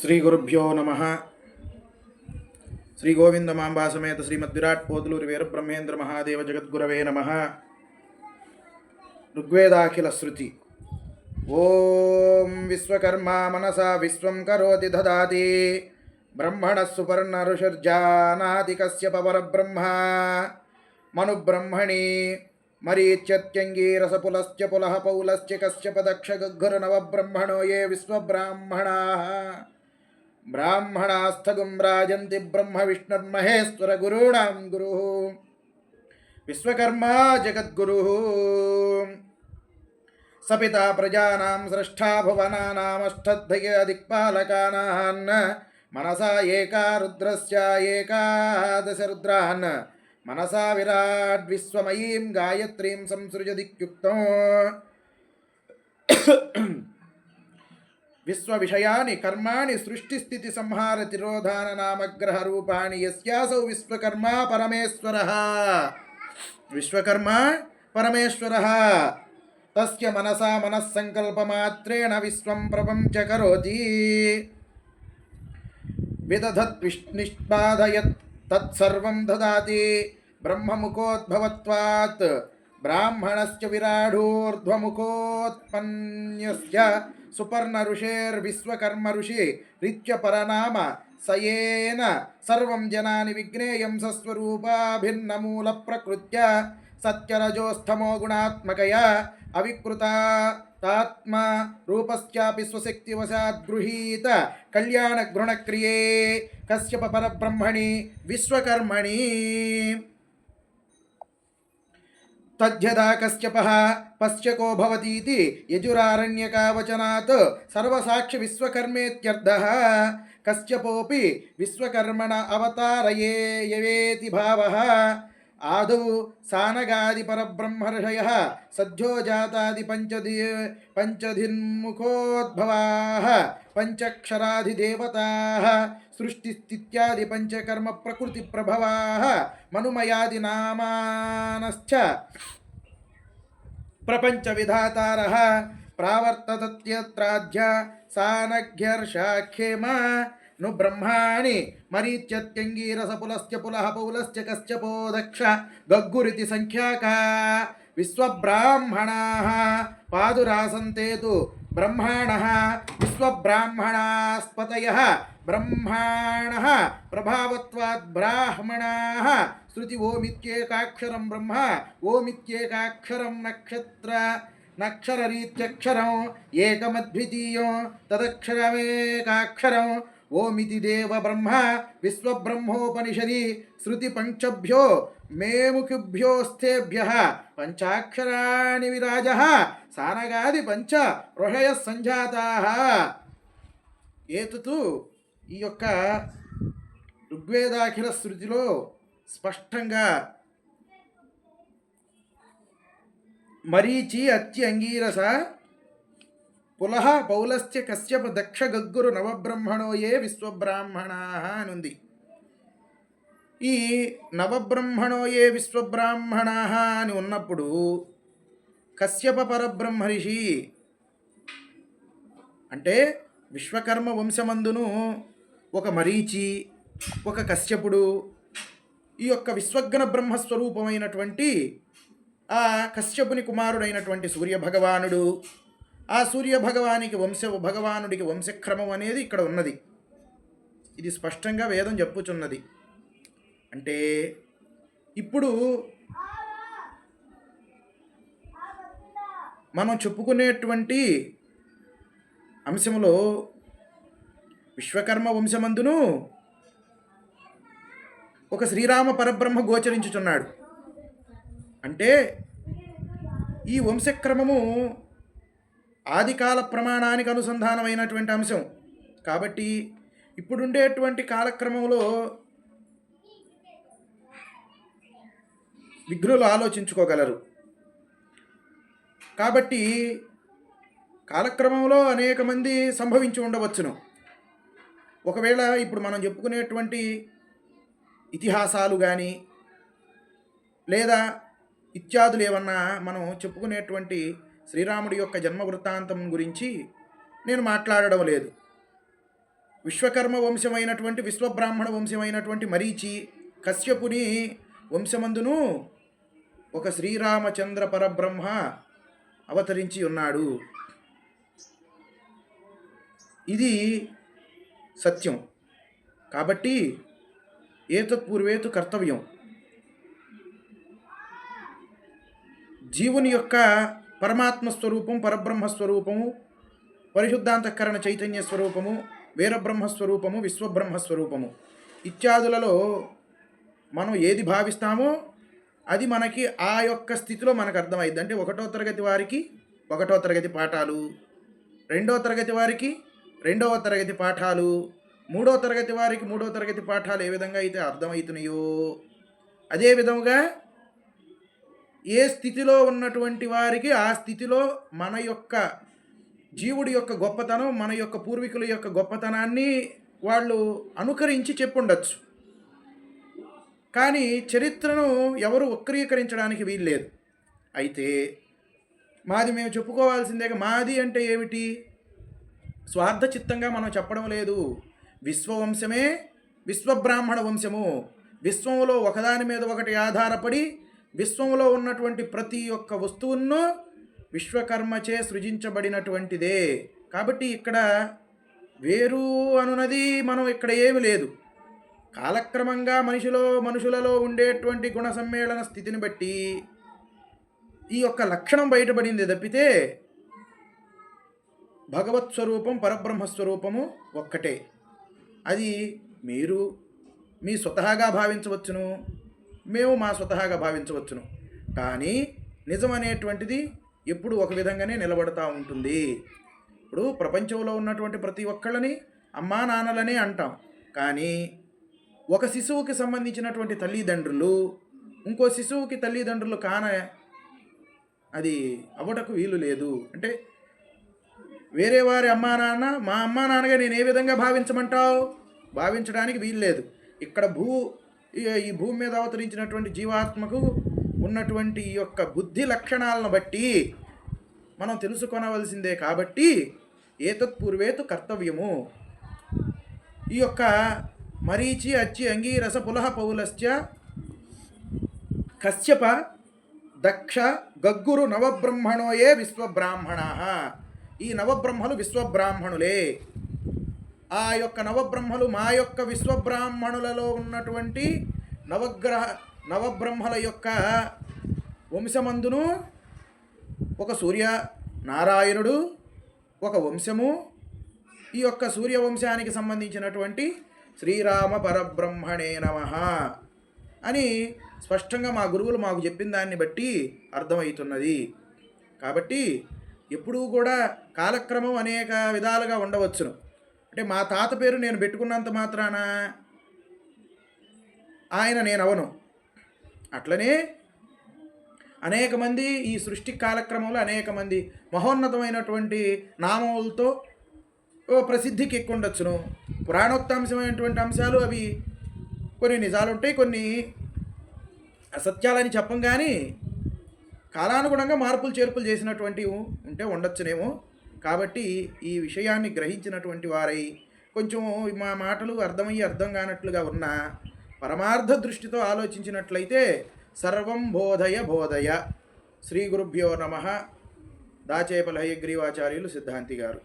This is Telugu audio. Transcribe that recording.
శ్రీ గురుభ్యో నమ. శ్రీ గోవిందమాంబా సమేత శ్రీమద్ విరాట్ పోతులూరి వీరబ్రహ్మేంద్ర మహాదేవ జగద్గురవే నమ. ఋగ్వేదాఖిల శృతి. ఓం విశ్వకర్మా మనసా విశ్వం కరోతి దదాతి. బ్రహ్మణ సుపర్ణ ఋషర్జానాది కశ్యప పరబ్రహ్మ మనుబ్రహ్మణి మరీచ్యత్యంగీరస పులశ్చ పులః పౌలశ్చ కశ్యప దక్ష గగ్గుర నవబ్రహ్మణో ఏ విశ్వబ్రాహ్మణా ब्राह्मणास्थगुं राजन्ति ब्रह्मविष्णुर्महेश्वरगुरूणां गुरुः। विश्वकर्मा जगद्गुरुः। सपिता प्रजानां स्रष्टा भुवनानामष्टद्भयदिक्पालकानान् मनसा एका रुद्रस्य एकादशरुद्रान्। मनसा विराड् विश्वमयीं गायत्रीं संसृजदिक्युक्तौ విశ్వ విశ్వమయీం కర్మాణి సృష్టి స్థితి సంహార తిరోధాన నామగ్రహ రూపాన్ని యస్యాసౌ విశ్వకర్మ పరమేశ్వర. విశ్వకర్మ పరమేశ్వర. తస్య మనసా మనస్సంకల్పమాత్రేణ విశ్వం ప్రపంచ కరోతి విదధత్ నిష్పాదయత్ తత్సర్వం దదాతి. బ్రహ్మముఖోద్భవత్వాత్. బ్రాహ్మణశ్చ విరాఢోర్ధ్వముఖోత్పన్యస్య సుపర్ణ ఋషేర్విశ్వకర్మ ఋషి రిత్య పరనామ సయేన సర్వం జనాని విఘ్నేయం సస్వరూపాభిన్నమూల ప్రకృత్య సత్యరజోస్థమో గుణాత్మకయా అవికృత తాత్మ రూపశ్చాపి స్వశక్తివశాద్ గృహీత కళ్యాణ గృహణక్రియే కశ్యప పరబ్రహ్మణి విశ్వకర్మణి తద్యదా కశ్యప పశ్చకో భవతీతి యజురారణ్యకావచనాత్ సర్వసాక్షి విశ్వకర్మేత్యర్థ కశ్యపోపి విశ్వకర్మణ అవతారయే యవేతి భావ ఆదౌ సానగాది పరబ్రహ్మర్షయ సద్యో జాతాది పంచది పంచధిన్ముఖోద్భవాः పంచక్షరాధిదేవతాः సృష్టిస్థిత్యాది పంచకర్మ ప్రకృతి ప్రభవా మనుమయాది నామానశ్చ ప్రపంచ విధాతార ప్రావర్తతత్యత్రాధ్య సానఘ్యర్షాఖ్యేమ ను బ్రహ్మాణి మరీచ్యత్యంగీరస పులశ్చ పులః పౌలశ్చ కశ్చపో దక్ష గగ్గురితి సంఖ్యాక విశ్వబ్రాహ్మణాः పాదురాసంతే తు బ్రహ్మాణः విశ్వబ్రాహ్మణాస్పతయः బ్రహ్మాణः ప్రభావత్వాద్ బ్రాహ్మణాः శృతి ఓమిత్యేకాక్షరం బ్రహ్మ ఓమిత్యేకాక్షరం నక్షత్ర నక్షరరీత్యక్షరం ఏకమద్వితీయం తదక్షరమేకాక్షరం ఓమితి దేవ బ్రహ్మ విశ్వబ్రహ్మోపనిషది శృతి పంచభ్యో మేముఖిభ్యోస్థేభ్య పంచాక్షరాణి విరాజ సానగాది పంచ ఋషయ సంజాతా ఏతుతు ఈ యొక్క ఋగ్వేదాఖిల శృతిలో స్పష్టంగా మరీచి అత్యంగీరస అంగీరస పులహ పౌలస్య కశ్యప దక్ష గగ్గురు నవబ్రహ్మణో ఏ విశ్వబ్రాహ్మణా అనుంది ఈ నవబ్రహ్మణో ఏ విశ్వబ్రాహ్మణా అని ఉన్నప్పుడు కశ్యప పరబ్రహ్మర్షి అంటే విశ్వకర్మ వంశమందును ఒక మరీచి ఒక కశ్యపుడు ఈ యొక్క విశ్వజ్ఞ బ్రహ్మస్వరూపమైనటువంటి ఆ కశ్యపుని కుమారుడైనటువంటి సూర్యభగవానుడు ఆ సూర్యభగవానికి వంశ భగవానుడికి వంశక్రమం అనేది ఇక్కడ ఉన్నది. ఇది స్పష్టంగా వేదం చెప్పుచున్నది. అంటే ఇప్పుడు మనం చెప్పుకునేటువంటి అంశంలో విశ్వకర్మ వంశమందును ఒక శ్రీరామ పరబ్రహ్మ గోచరించుచున్నాడు. అంటే ఈ వంశక్రమము ఆదికాల ప్రమాణానికి అనుసంధానమైనటువంటి అంశం. కాబట్టి ఇప్పుడుండేటువంటి కాలక్రమంలో విఘ్నులు ఆలోచించుకోగలరు. కాబట్టి కాలక్రమంలో అనేక మంది సంభవించి ఉండవచ్చును. ఒకవేళ ఇప్పుడు మనం చెప్పుకునేటువంటి ఇతిహాసాలు కానీ లేదా ఇత్యాదులు ఏమన్నా మనం చెప్పుకునేటువంటి శ్రీరాముడి యొక్క జన్మ వృత్తాంతం గురించి నేను మాట్లాడడం లేదు. విశ్వకర్మ వంశమైనటువంటి విశ్వబ్రాహ్మణ వంశమైనటువంటి మరీచి కశ్యపుని వంశమందును ఒక శ్రీరామచంద్ర పరబ్రహ్మ అవతరించి ఉన్నాడు. ఇది సత్యం. కాబట్టి ఏతత్పూర్వేతు కర్తవ్యం. జీవుని యొక్క పరమాత్మ స్వరూపం పరబ్రహ్మ స్వరూపము పరిశుద్ధాంతఃకరణ చైతన్య స్వరూపము వీరబ్రహ్మ స్వరూపము విశ్వబ్రహ్మ స్వరూపము ఇత్యాదులలో మనం ఏది భావిస్తామో అది మనకి ఆ యొక్క స్థితిలో మనకు అర్థమైంది అంటే ఒకటో తరగతి వారికి ఒకటో తరగతి పాఠాలు రెండో తరగతి వారికి రెండవ తరగతి పాఠాలు మూడో తరగతి వారికి మూడో తరగతి పాఠాలు ఏ విధంగా అయితే అర్థమవుతున్నాయో అదే విధముగా ఏ స్థితిలో ఉన్నటువంటి వారికి ఆ స్థితిలో మన యొక్క జీవుడి యొక్క గొప్పతనం మన యొక్క పూర్వీకుల యొక్క గొప్పతనాన్ని వాళ్ళు అనుకరించి చెప్పుండొచ్చు. కానీ చరిత్రను ఎవరు వక్రీకరించడానికి వీల్లేదు. అయితే మాది మేము చెప్పుకోవాల్సిందే మాది అంటే ఏమిటి? స్వార్థ చిత్తంగా మనం చెప్పడం లేదు. విశ్వవంశమే విశ్వబ్రాహ్మణ వంశము. విశ్వంలో ఒకదాని మీద ఒకటి ఆధారపడి విశ్వంలో ఉన్నటువంటి ప్రతి ఒక్క వస్తువును విశ్వకర్మచే సృజించబడినటువంటిదే. కాబట్టి ఇక్కడ వేరు అనున్నది మనం ఇక్కడ ఏమి లేదు. కాలక్రమంగా మనిషిలో మనుషులలో ఉండేటువంటి గుణ సమ్మేళన స్థితిని బట్టి ఈ యొక్క లక్షణం బయటపడింది తప్పితే భగవత్ స్వరూపం పరబ్రహ్మస్వరూపము ఒక్కటే. అది మీరు మీ స్వతహాగా భావించవచ్చును. మేము మా స్వతహాగా భావించవచ్చును. కానీ నిజం అనేటువంటిది ఎప్పుడు ఒక విధంగానే నిలబడతా ఉంటుంది. ఇప్పుడు ప్రపంచంలో ఉన్నటువంటి ప్రతి ఒక్కళ్ళని అమ్మా నాన్నలనే అంటాం. కానీ ఒక శిశువుకి సంబంధించినటువంటి తల్లిదండ్రులు ఇంకో శిశువుకి తల్లిదండ్రులు కాన అది అవ్వటకు వీలు లేదు. అంటే వేరే వారి అమ్మా నాన్న మా అమ్మా నాన్నగా నేను ఏ విధంగా భావించమంటావు? భావించడానికి వీలు లేదు. ఇక్కడ భూ ఈ- ఈ భూమి మీద అవతరించినటువంటి జీవాత్మకు ఉన్నటువంటి ఈ యొక్క బుద్ధి లక్షణాలను బట్టి మనం తెలుసుకొనవలసిందే కాబట్టి ఏతత్పూర్వేతు కర్తవ్యము. ఈ యొక్క మరీచి అచ్చి అంగీరస పులహ పౌలశ్చ కశ్యప దక్ష గగ్గురు నవబ్రహ్మణోయే విశ్వబ్రాహ్మణ. ఈ నవబ్రహ్మలు విశ్వబ్రాహ్మణులే. ఆ యొక్క నవబ్రహ్మలు మా యొక్క విశ్వబ్రాహ్మణులలో ఉన్నటువంటి నవగ్రహ నవబ్రహ్మల యొక్క వంశమందును ఒక సూర్య నారాయణుడు ఒక వంశము ఈ యొక్క సూర్యవంశానికి సంబంధించినటువంటి శ్రీరామ పరబ్రహ్మణే నమ అని స్పష్టంగా మా గురువులు మాకు చెప్పిన దాన్ని బట్టి అర్థమవుతున్నది. కాబట్టి ఎప్పుడూ కూడా కాలక్రమం అనేక విధాలుగా ఉండవచ్చును. అంటే మా తాత పేరు నేను పెట్టుకున్నంత మాత్రాన ఆయన నేను అవను. అట్లనే అనేక మంది ఈ సృష్టి కాలక్రమంలో అనేక మంది మహోన్నతమైనటువంటి నామములతో ప్రసిద్ధికి ఎక్కువ ఉండొచ్చును పురాణోక్తాంశమైనటువంటి అంశాలు అవి కొన్ని నిజాలు ఉంటాయి కొన్ని అసత్యాలని చెప్పం కానీ కాలానుగుణంగా మార్పులు చేర్పులు చేసినటువంటివి ఉంటే ఉండొచ్చునేమో. కాబట్టి ఈ విషయాన్ని గ్రహించినటువంటి వారై కొంచెం మా మాటలు అర్థమయ్యి అర్థం కానట్లుగా ఉన్న పరమార్థ దృష్టితో ఆలోచించినట్లయితే సర్వం బోధయ బోధయ. శ్రీ గురుభ్యో నమ. దాచేపల హయగ్రీవాచార్యులు సిద్ధాంతి గారు.